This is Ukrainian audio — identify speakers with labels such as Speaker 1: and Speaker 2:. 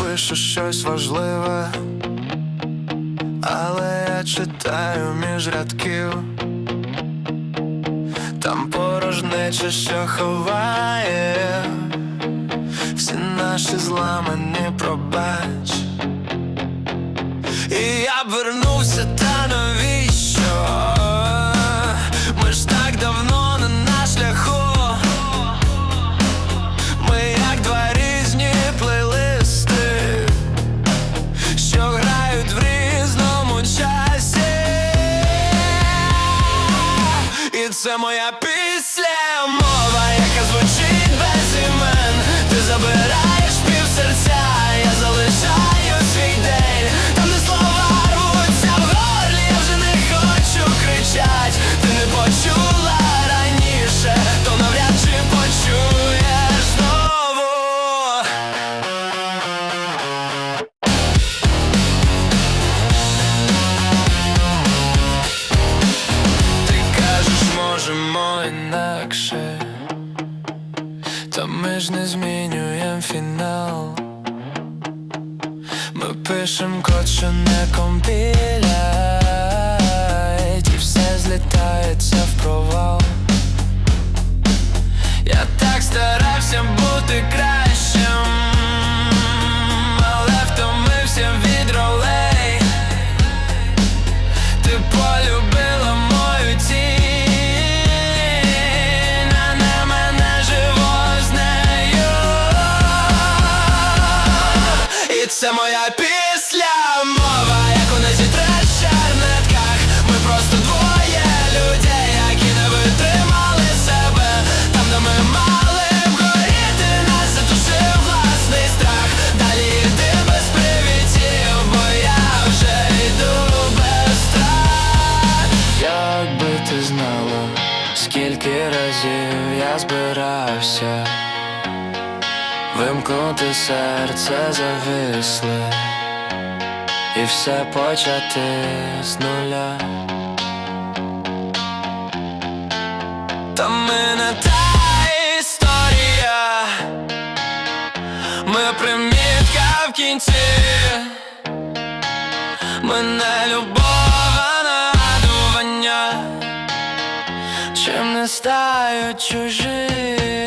Speaker 1: Пишеш щось важливе, але я читаю між рядків. Там порожнече, що ховає всі наші зламані пробач. І я вернувся, та навіщо? Це моя після ми ж не змінюєм фінал. Ми пишем код, що не компілять, і все злітається в провал. Я так старався бути кращим, це моя після мова, яку не зітреш в чернетках. Ми просто двоє людей, які не витримали себе. Там, де ми мали б горіти, нас затушив власний страх. Далі йди без привітів, бо я вже йду без страх. Якби ти знала, скільки разів я збирався. Вимкнути серце зависле і все почати з нуля. Та ми не та історія, ми примітка в кінці, ми не любов, а нагадування, чим не стають чужі.